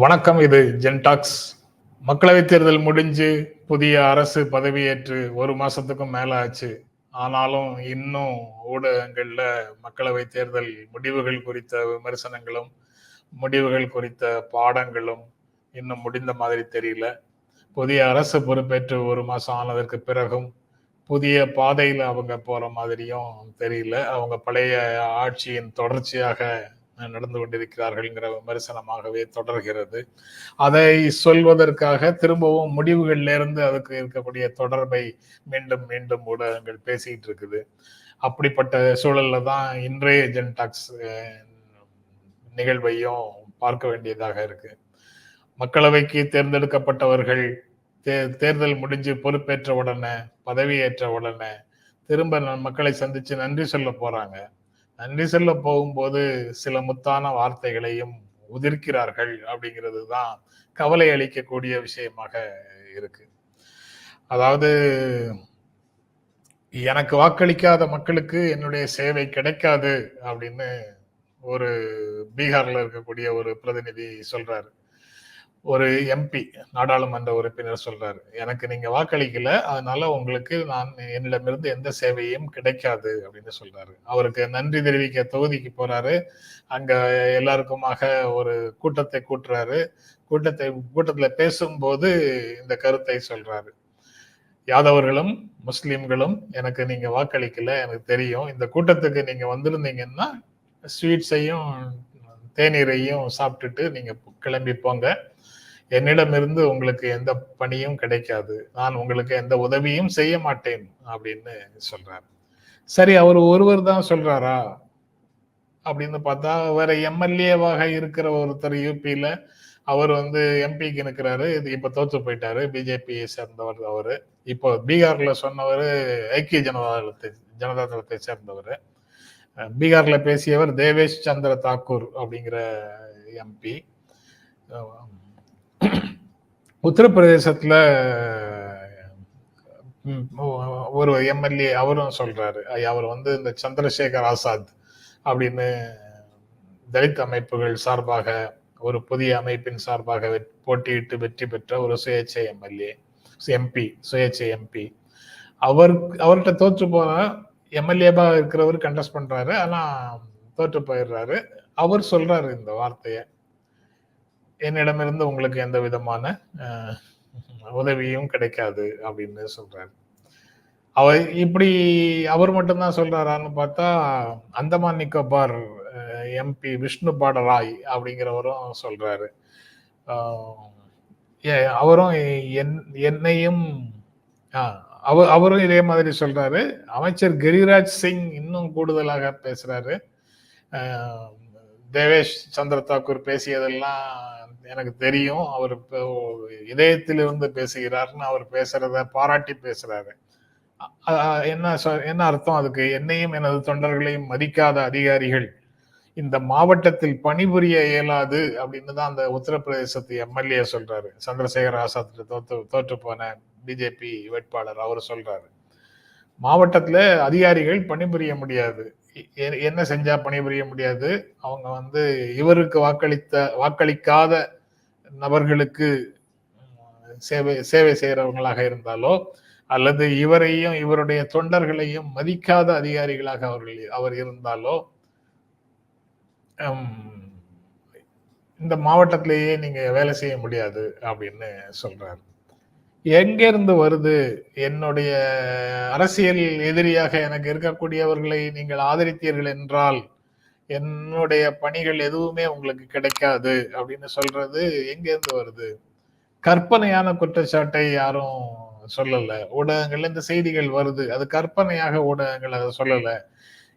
வணக்கம் இது ஜென்டாக்ஸ் மக்களவைத் தேர்தல் முடிஞ்சு புதிய அரசு பதவியேற்று ஒரு மாசத்துக்கும் மேல ஆச்சு. ஆனாலும் இன்னும் ஊடகங்கள்ல மக்களவை தேர்தல் முடிவுகள் குறித்த விமர்சனங்களும் முடிவுகள் குறித்த பாடங்களும் இன்னும் முடிந்த மாதிரி தெரியல. புதிய அரசு பொறுப்பேற்று ஒரு மாசம் ஆனதற்கு பிறகும் புதிய பாதையில அவங்க போற மாதிரியும் தெரியல. அவங்க பழைய ஆட்சியின் தொடர்ச்சியாக நடந்து கொண்டிருக்கிறார்கள்ங்கிற விமர்சனமாகவே தொடர்கிறது. அதை சொல்வதற்காக திரும்பவும் முடிவுகளிலிருந்து அதுக்கு இருக்கக்கூடிய தொடர்பை மீண்டும் மீண்டும் ஊடகங்கள் பேசிக்கிட்டு இருக்குது. அப்படிப்பட்ட சூழல்ல தான் இன்றைய ஜென்டாக்ஸ் நிகழ்வையும் பார்க்க வேண்டியதாக இருக்கு. மக்களவைக்கு தேர்ந்தெடுக்கப்பட்டவர்கள் தே தேர்தல் முடிஞ்சு பொறுப்பேற்ற உடனே பதவியேற்ற உடனே திரும்ப மக்களை சந்திச்சு நன்றி சொல்ல போறாங்க. நன்றி சொல்ல போகும்போது சில முத்தான வார்த்தைகளையும் உதிர்க்கிறார்கள் அப்படிங்கிறது தான் கவலை அளிக்கக்கூடிய விஷயமாக இருக்கு. அதாவது எனக்கு வாக்களிக்காத மக்களுக்கு என்னுடைய சேவை கிடைக்காது அப்படின்னு ஒரு பீகார்ல இருக்கக்கூடிய ஒரு பிரதிநிதி சொல்றாரு. ஒரு எம்பி நாடாளுமன்ற உறுப்பினர் சொல்றாரு. எனக்கு நீங்க வாக்களிக்கல அதனால உங்களுக்கு நான் என்னிடமிருந்து எந்த சேவையும் கிடைக்காது அப்படின்னு சொல்றாரு. அவருக்கு நன்றி தெரிவிக்க தொகுதிக்கு போறாரு. அங்க எல்லாருக்குமாக ஒரு கூட்டத்தை கூட்டுறாரு. கூட்டத்தை கூட்டத்துல பேசும்போது இந்த கருத்தை சொல்றாரு. யாதவர்களும் முஸ்லிம்களும் எனக்கு நீங்க வாக்களிக்கல எனக்கு தெரியும். இந்த கூட்டத்துக்கு நீங்க வந்திருந்தீங்கன்னா ஸ்வீட்ஸையும் தேநீரையும் சாப்பிட்டுட்டு நீங்க கிளம்பி போங்க. என்னிடமிருந்து உங்களுக்கு எந்த பணியும் கிடைக்காது. நான் உங்களுக்கு எந்த உதவியும் செய்ய மாட்டேன் அப்படின்னு சொல்றாரு. சரி அவர் ஒருவர் தான் சொல்றாரா? அப்படின்னு பார்த்தா வேற எம்எல்ஏவாக இருக்கிற ஒருத்தர் யூபியில அவர் வந்து எம்பிக்கு நிற்கிறாரு இது இப்ப தோத்து போயிட்டாரு. பிஜேபியை சேர்ந்தவர் அவரு. இப்போ பீகார்ல சொன்னவர் ஐக்கிய ஜனதாதளத்தை ஜனதா தளத்தை சேர்ந்தவர் பீகார்ல பேசியவர் தேவேஷ் சந்திர தாக்கூர் அப்படிங்கிற எம்பி. உத்தரப்பிரதேசத்துல ஒரு எம்எல்ஏ அவரும் சொல்றாரு. அவர் வந்து இந்த சந்திரசேகர் ஆசாத் அப்படின்னு தலித் அமைப்புகள் சார்பாக ஒரு புதிய அமைப்பின் சார்பாக போட்டியிட்டு வெற்றி பெற்ற ஒரு சுயேட்சை எம்எல்ஏ எம்பி சுயேட்சை எம்பி அவர் அவர்கிட்ட தோற்று போன எம்எல்ஏவா இருக்கிறவர் கண்டஸ்ட் பண்றாரு. ஆனா தோற்று போயிடுறாரு. அவர் சொல்றாரு இந்த வார்த்தையை. என்னிடமிருந்து உங்களுக்கு எந்த விதமான உதவியும் கிடைக்காது அப்படின்னு சொல்றாரு. அவர் இப்படி அவர் மட்டும்தான் சொல்றாரான்னு பார்த்தா அந்தமான் நிக்கோபார் எம்பி விஷ்ணு பாடராய் அப்படிங்கிறவரும் சொல்றாரு. அவரும் என்னையும் அவர் அவரும் இதே மாதிரி சொல்றாரு. அமைச்சர் கிரிராஜ் சிங் இன்னும் கூடுதலாக பேசுறாரு. தேவேஷ் சந்திர தாக்கூர் பேசியதெல்லாம் எனக்கு தெரியும். அவர் இதயத்திலிருந்து பேசுகிறார்னு அவர் பேசுறத பாராட்டி பேசுறாரு. என்ன என்ன அர்த்தம் அதுக்கு? என்னையும் எனது தொண்டர்களையும் மதிக்காத அதிகாரிகள். இந்த மாவட்டத்தில் பணிபுரிய இயலாது அப்படின்னு தான் அந்த உத்தரப்பிரதேசத்து எம்எல்ஏ சொல்றாரு. சந்திரசேகர் ஆசாத் தோற்று தோற்று போன பிஜேபி வேட்பாளர் அவர் சொல்றாரு. மாவட்டத்துல அதிகாரிகள் பணிபுரிய முடியாது. என்ன செஞ்சா பணிபுரிய முடியாது. அவங்க வந்து இவருக்கு வாக்களித்த வாக்களிக்காத நபர்களுக்கு சேவை சேவை செய்கிறவங்களாக இருந்தாலோ அல்லது இவரையும் இவருடைய தொண்டர்களையும் மதிக்காத அதிகாரிகளாக அவர்கள் அவர் இருந்தாலோ இந்த மாவட்டத்திலேயே நீங்க வேலை செய்ய முடியாது அப்படின்னு சொல்றாரு. எங்கிருந்து வருது? என்னுடைய அரசியல் எதிரியாக எனக்கு இருக்கக்கூடியவர்களை நீங்கள் ஆதரித்தீர்கள் என்றால் என்னுடைய பணிகள் எதுவுமே உங்களுக்கு கிடைக்காது அப்படின்னு சொல்றது எங்கிருந்து வருது? கற்பனையான குற்றச்சாட்டை யாரும் சொல்லல. ஊடகங்கள்ல இந்த செய்திகள் வருது. அது கற்பனையாக ஊடகங்கள் அதை சொல்லல.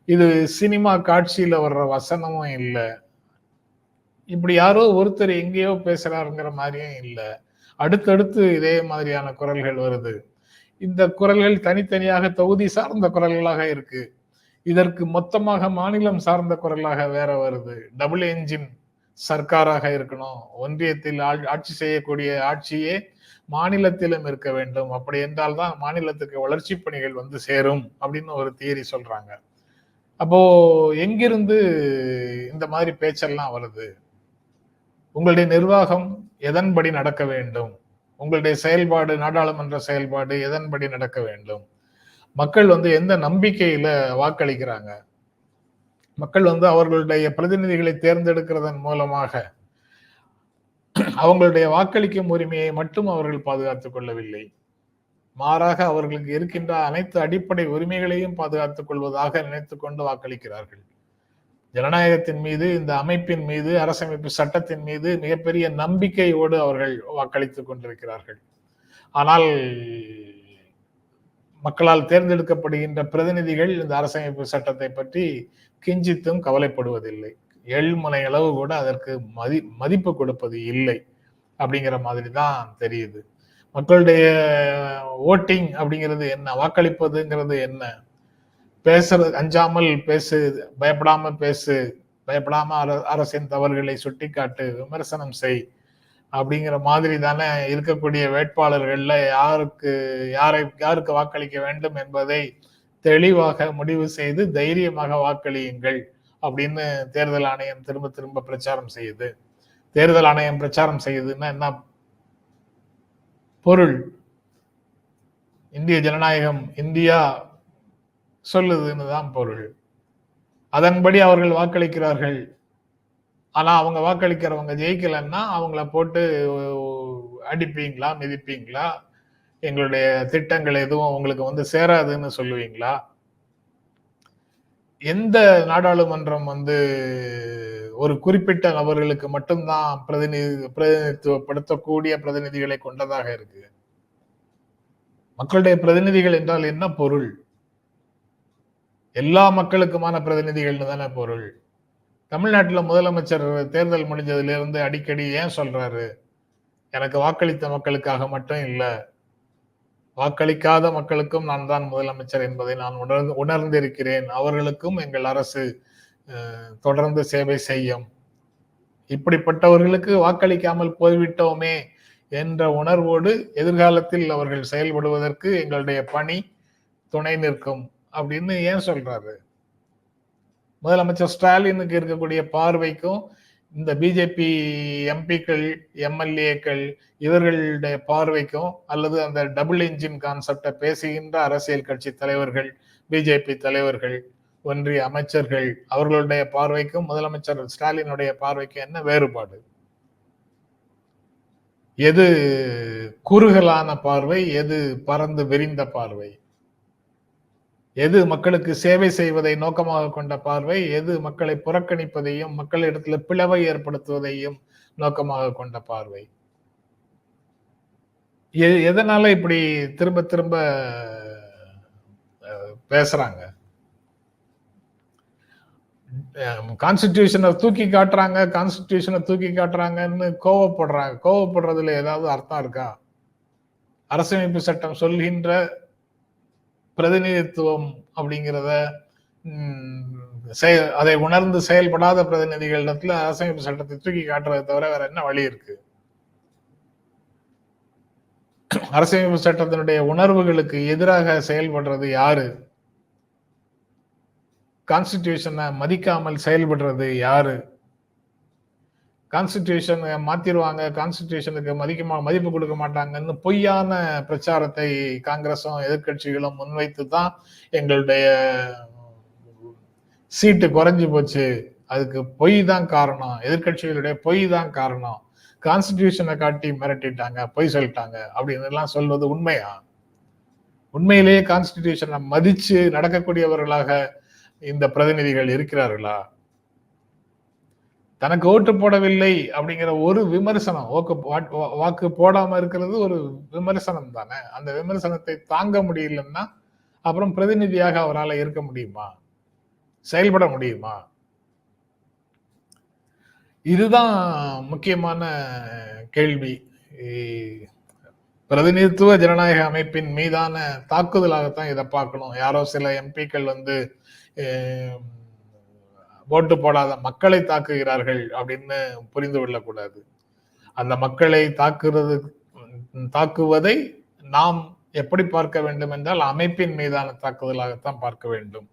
இது சினிமா காட்சியில வர்ற வசனமும் இல்லை. இப்படி யாரோ ஒருத்தர் எங்கேயோ பேசுறாருங்கிற மாதிரியும் இல்லை. அடுத்தடுத்து இதே மாதிரியான குரல்கள் வருது. இந்த குரல்கள் தனித்தனியாக தொகுதி சார்ந்த குரல்களாக இருக்கு. இதற்கு மொத்தமாக மாநிலம் சார்ந்த குரலாக வேற வருது. டபுள் என்ஜின் சர்க்காராக இருக்கணும். ஒன்றியத்தில் ஆட்சி செய்யக்கூடிய ஆட்சியே மாநிலத்திலும் இருக்க வேண்டும். அப்படி என்றால் தான் மாநிலத்துக்கு வளர்ச்சி பணிகள் வந்து சேரும் அப்படின்னு ஒரு தியரி சொல்றாங்க. அப்போ எங்கிருந்து இந்த மாதிரி பேச்செல்லாம் வருது? உங்களுடைய நிர்வாகம் எதன்படி நடக்க வேண்டும்? உங்களுடைய செயல்பாடு நாடாளுமன்ற செயல்பாடு எதன்படி நடக்க வேண்டும்? மக்கள் வந்து எந்த நம்பிக்கையில வாக்களிக்கிறாங்க? மக்கள் வந்து அவர்களுடைய பிரதிநிதிகளை தேர்ந்தெடுக்கிறதன் மூலமாக அவங்களுடைய வாக்களிக்கும் உரிமையை மட்டும் அவர்கள் பாதுகாத்துக் கொள்ளவில்லை. மாறாக அவர்களுக்கு இருக்கின்ற அனைத்து அடிப்படை உரிமைகளையும் பாதுகாத்துக் கொள்வதாக நினைத்துக் கொண்டு வாக்களிக்கிறார்கள். ஜனநாயகத்தின் மீது இந்த அமைப்பின் மீது அரசமைப்பு சட்டத்தின் மீது மிகப்பெரிய நம்பிக்கையோடு அவர்கள் வாக்களித்துக் கொண்டிருக்கிறார்கள். ஆனால் மக்களால் தேர்ந்தெடுக்கப்படுகின்ற பிரதிநிதிகள் இந்த அரசமைப்பு சட்டத்தை பற்றி கிஞ்சித்தும் கவலைப்படுவதில்லை. ஏழ்முனை அளவு கூட அதற்கு மதி மதிப்பு கொடுப்பது இல்லை அப்படிங்கிற மாதிரி தான் தெரியுது. மக்களுடைய ஓட்டிங் அப்படிங்கிறது என்ன? வாக்களிப்பதுங்கிறது என்ன? பேசுறது அஞ்சாமல் பேசு பயப்படாம பேசு பயப்படாம அரசின் தவறுகளை சுட்டிக்காட்டு விமர்சனம் செய் அப்படிங்கிற மாதிரி தானே இருக்கக்கூடிய வேட்பாளர்கள்ல யாருக்கு யாரை யாருக்கு வாக்களிக்க வேண்டும் என்பதை தெளிவாக முடிவு செய்து தைரியமாக வாக்களியுங்கள் அப்படின்னு தேர்தல் ஆணையம் திரும்ப திரும்ப பிரச்சாரம் செய்யுது. தேர்தல் ஆணையம் பிரச்சாரம் செய்யுதுன்னா என்ன பொருள்? இந்திய ஜனநாயகம் இந்தியா சொல்லுதுன்னு தான் பொருள். அதன்படி அவர்கள் வாக்களிக்கிறார்கள். ஆனா அவங்க வாக்களிக்கிறவங்க ஜெயிக்கலன்னா அவங்கள போட்டு அடிப்பீங்களா மிதிப்பீங்களா? எங்களுடைய திட்டங்கள் எதுவும் உங்களுக்கு வந்து சேராதுன்னு சொல்லுவீங்களா? எந்த நாடாளுமன்றம் வந்து ஒரு குறிப்பிட்ட நபர்களுக்கு மட்டும்தான் பிரதிநிதி பிரதிநிதித்துவப்படுத்தக்கூடிய பிரதிநிதிகளை கொண்டதாக இருக்கு? மக்களுடைய பிரதிநிதிகள் என்றால் என்ன பொருள்? எல்லா மக்களுக்குமான பிரதிநிதிகள்னு தானே பொருள். தமிழ்நாட்டில் முதலமைச்சர் தேர்தல் முடிஞ்சதுலேருந்து அடிக்கடி ஏன் சொல்றாரு? எனக்கு வாக்களித்த மக்களுக்காக மட்டும் இல்லை வாக்களிக்காத மக்களுக்கும் நான் தான் முதலமைச்சர் என்பதை நான் உணர்ந்து உணர்ந்திருக்கிறேன். அவர்களுக்கும் எங்கள் அரசு தொடர்ந்து சேவை செய்யும். இப்படிப்பட்டவர்களுக்கு வாக்களிக்காமல் போய்விட்டோமே என்ற உணர்வோடு எதிர்காலத்தில் அவர்கள் செயல்படுவதற்கு எங்களுடைய பணி துணை நிற்கும். அப்படின்னு ஏன் சொல்றாரு? முதலமைச்சர் ஸ்டாலினுக்கு இருக்கக்கூடிய பார்வைக்கும் இந்த பிஜேபி எம்பிக்கள் எம்எல்ஏக்கள் இவர்களுடைய பார்வைக்கும் அல்லது அந்த டபுள் இன்ஜின் கான்செப்டை பேசுகின்ற அரசியல் கட்சி தலைவர்கள் பிஜேபி தலைவர்கள் ஒன்றிய அமைச்சர்கள் அவர்களுடைய பார்வைக்கும் முதலமைச்சர் ஸ்டாலினுடைய பார்வைக்கும் என்ன வேறுபாடு? எது குறுகலான பார்வை எது பறந்து விரிந்த பார்வை? எது மக்களுக்கு சேவை செய்வதை நோக்கமாக கொண்ட பார்வை எது மக்களை புறக்கணிப்பதையும் மக்களிடத்துல பிளவை ஏற்படுத்துவதையும் நோக்கமாக கொண்ட பார்வை. எதனால இப்படி திரும்ப திரும்ப பேசுறாங்க? கான்ஸ்டிடியூஷனை தூக்கி காட்டுறாங்க கான்ஸ்டிடியூஷனை தூக்கி காட்டுறாங்கன்னு கோவப்படுறாங்க. கோவப்படுறதுல ஏதாவது அர்த்தம் இருக்கா? அரசமைப்பு சட்டம் சொல்கின்ற பிரதிநிதித்துவம் அப்படிங்கிறத அதை உணர்ந்து செயல்படாத பிரதிநிதிகளிடத்துல அரசமைப்பு சட்டத்தை தூக்கி காட்டுறதை தவிர வேற என்ன வழி இருக்கு? அரசமைப்பு சட்டத்தினுடைய உணர்வுகளுக்கு எதிராக செயல்படுறது யாரு? கான்ஸ்டிடியூஷனை மதிக்காமல் செயல்படுறது யாரு? கான்ஸ்டிடியூஷன் மாத்திருவாங்க கான்ஸ்டிடியூஷனுக்கு மதிக்க மதிப்பு கொடுக்க மாட்டாங்கன்னு பொய்யான பிரச்சாரத்தை காங்கிரஸும் எதிர்கட்சிகளும் முன்வைத்து தான் எங்களுடைய சீட்டு குறைஞ்சி போச்சு. அதுக்கு பொய் தான் காரணம். எதிர்கட்சிகளுடைய பொய் தான் காரணம் கான்ஸ்டிடியூஷனை காட்டி மிரட்டிட்டாங்க பொய் சொல்லிட்டாங்க அப்படின்னு எல்லாம் சொல்வது உண்மையா? உண்மையிலேயே கான்ஸ்டிடியூஷனை மதிச்சு நடக்கக்கூடியவர்களாக இந்த பிரதிநிதிகள் இருக்கிறார்களா? தனக்கு ஓட்டு போடவில்லை அப்படிங்கிற ஒரு விமர்சனம் ஓக்கு வாக்கு போடாம இருக்கிறது ஒரு விமர்சனம் தானே. அந்த விமர்சனத்தை தாங்க முடியலன்னா அப்புறம் பிரதிநிதியாக அவரால் இருக்க முடியுமா? செயல்பட முடியுமா? இதுதான் முக்கியமான கேள்வி. பிரதிநிதித்துவ ஜனநாயக அமைப்பின் மீதான தாக்குதலாகத்தான் இதை பார்க்கணும். யாரோ சில எம்பிக்கள் வந்து ஓட்டு போடாத மக்களை தாக்குகிறார்கள் அப்படின்னு புரிந்து கொள்ளக்கூடாது. அந்த மக்களை தாக்குறது தாக்குவதை நாம் எப்படி பார்க்க வேண்டும் என்றால் அமைப்பின் மீதான தாக்குதலாகத்தான் பார்க்க வேண்டும்.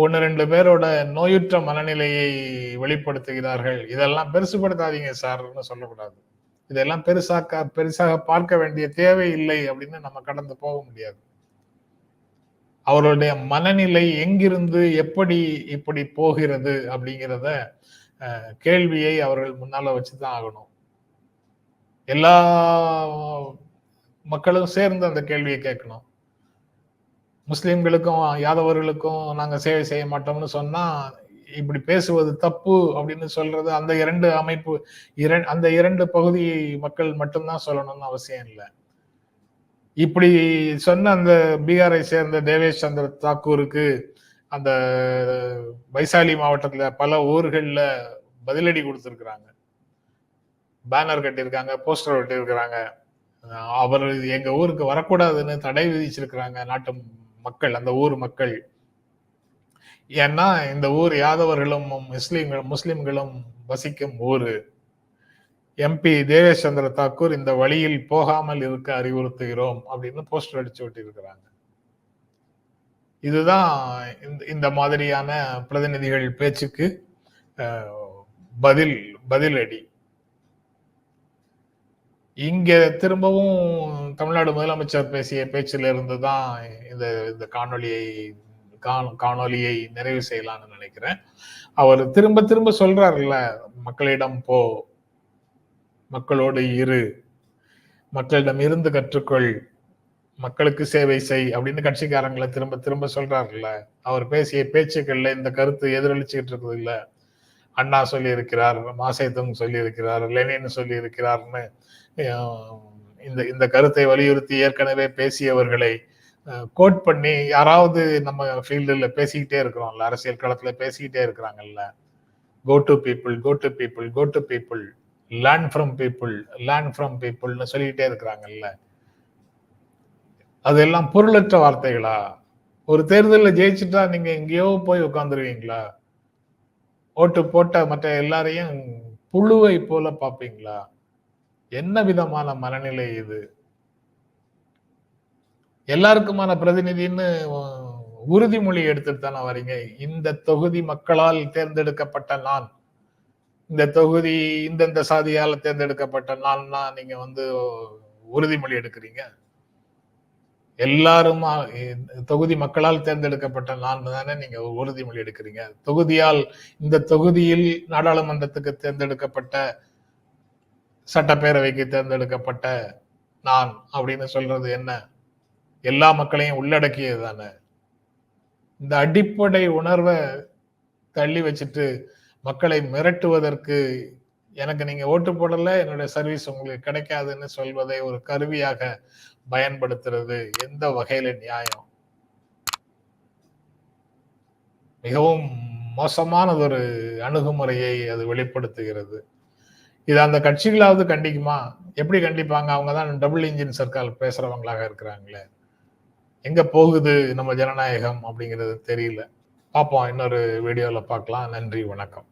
ஒன்னு ரெண்டு பேரோட நோயுற்ற மனநிலையை வெளிப்படுத்துகிறார்கள். இதெல்லாம் பெருசுபடுத்தாதீங்க சார்னு சொல்லக்கூடாது. இதெல்லாம் பெருசாக்க பெருசாக பார்க்க வேண்டிய தேவை இல்லை அப்படின்னு நம்ம கடந்து போக முடியாது. அவர்களுடைய மனநிலை எங்கிருந்து எப்படி இப்படி போகிறது அப்படிங்கிறத கேள்வியை அவர்கள் முன்னால வச்சுதான் ஆகணும். எல்லா மக்களும் சேர்ந்து அந்த கேள்வியை கேட்கணும். முஸ்லிம்களுக்கும் யாதவர்களுக்கும் நாங்க சேவை செய்ய மாட்டோம்னு சொன்னா இப்படி பேசுவது தப்பு அப்படின்னு சொல்றது அந்த இரண்டு அமைப்பு அந்த இரண்டு பகுதி மக்கள் மட்டும்தான் சொல்லணும்னு அவசியம் இல்லை. இப்படி சொன்ன அந்த பீகாரை சேர்ந்த தேவேஷ் சந்திர தாக்கூருக்கு அந்த வைசாலி மாவட்டத்துல பல ஊர்களில் பதிலடி கொடுத்துருக்குறாங்க. பேனர் கட்டியிருக்காங்க போஸ்டர் ஒட்டியிருக்கிறாங்க. அவர் எங்க ஊருக்கு வரக்கூடாதுன்னு தடை விதிச்சிருக்கிறாங்க நாட்டு மக்கள் அந்த ஊர் மக்கள். ஏன்னா இந்த ஊர் யாதவர்களும் முஸ்லீம்களும் முஸ்லிம்களும் வசிக்கும் ஊரு. எம்பி தேவேஷ் சந்திர தாக்கூர் இந்த வழியில் போகாமல் இருக்க அறிவுறுத்துகிறோம் அப்படின்னு போஸ்டர் அடிச்சு விட்டிருக்கிறாங்க இதுதான் இந்த மாதிரியான பிரதிநிதிகள் பேச்சுக்கு பதில் பதிலடி. இங்க திரும்பவும் தமிழ்நாடு முதலமைச்சர் பேசிய பேச்சில் இருந்து தான் இந்த இந்த காணொலியை காணொலியை நிறைவு செய்யலாம்னு நினைக்கிறேன். அவர் திரும்ப திரும்ப சொல்றாருல்ல மக்களிடம் போ மக்களோடு இரு. மக்களிடம் இருந்து கற்றுக்கொள். மக்களுக்கு சேவை செய் அப்படின்னு கட்சிக்காரங்களை திரும்ப திரும்ப சொல்றாருல்ல. அவர் பேசிய பேச்சுக்கள்ல இந்த கருத்து எதிரொலிச்சுக்கிட்டு இருக்குது இல்ல அண்ணா சொல்லி இருக்கிறார் சொல்லியிருக்கிறார் சொல்லி இருக்கிறார் லெனின் சொல்லி இருக்கிறார்னு இந்த இந்த கருத்தை வலியுறுத்தி ஏற்கனவே பேசியவர்களை கோட் பண்ணி யாராவது நம்ம ஃபீல்டில் பேசிக்கிட்டே இருக்கிறோம்ல அரசியல் களத்துல பேசிக்கிட்டே இருக்கிறாங்கல்ல. Go to people go to people go to people learn from people learn from பீப்புள்னு சொல்லிக்கிட்டே இருக்கிறாங்கல்ல. அதெல்லாம் பொருளற்ற வார்த்தைகளா? ஒரு தேர்தலில் ஜெயிச்சுட்டா நீங்க எங்கேயோ போய் உட்காந்துருவீங்களா ஓட்டு போட்ட மற்ற எல்லாரையும் புழுவை போல பார்ப்பீங்களா? என்ன விதமான மனநிலை இது? எல்லாருக்குமான பிரதிநிதின்னு உறுதிமொழி எடுத்துட்டு தானே வரீங்க. இந்த தொகுதி மக்களால் தேர்ந்தெடுக்கப்பட்ட நான். இந்த தொகுதி இந்தந்த சாதியால தேர்ந்தெடுக்கப்பட்ட நாள்னா நீங்க வந்து உறுதிமொழி எடுக்கிறீங்க. எல்லாருமா தொகுதி மக்களால் தேர்ந்தெடுக்கப்பட்ட நான் தானே நீங்க உறுதிமொழி எடுக்கிறீங்க. தொகுதியால் இந்த தொகுதியில் நாடாளுமன்றத்துக்கு தேர்ந்தெடுக்கப்பட்ட சட்டப்பேரவைக்கு தேர்ந்தெடுக்கப்பட்ட நான் அப்படின்னு சொல்றது என்ன? எல்லா மக்களையும் உள்ளடக்கியது தானே. இந்த அடிப்படை உணர்வை தள்ளி வச்சுட்டு மக்களை மிரட்டுவதற்கு எனக்கு நீங்க ஓட்டு போடல என்னுடைய சர்வீஸ் உங்களுக்கு கிடைக்காதுன்னு சொல்வதை ஒரு கருவியாக பயன்படுத்துறது எந்த வகையில நியாயம்? மிகவும் மோசமானதொரு அணுகுமுறையை அது வெளிப்படுத்துகிறது. இது அந்த கட்சிகளாவது கண்டிக்குமா? எப்படி கண்டிப்பாங்க? அவங்க தான் டபுள் இன்ஜின் சர்க்கார் பேசுறவங்களாக இருக்கிறாங்களே. எங்க போகுது நம்ம ஜனநாயகம் அப்படிங்கிறது தெரியல. பார்ப்போம் இன்னொரு வீடியோவில் பார்க்கலாம் நன்றி வணக்கம்.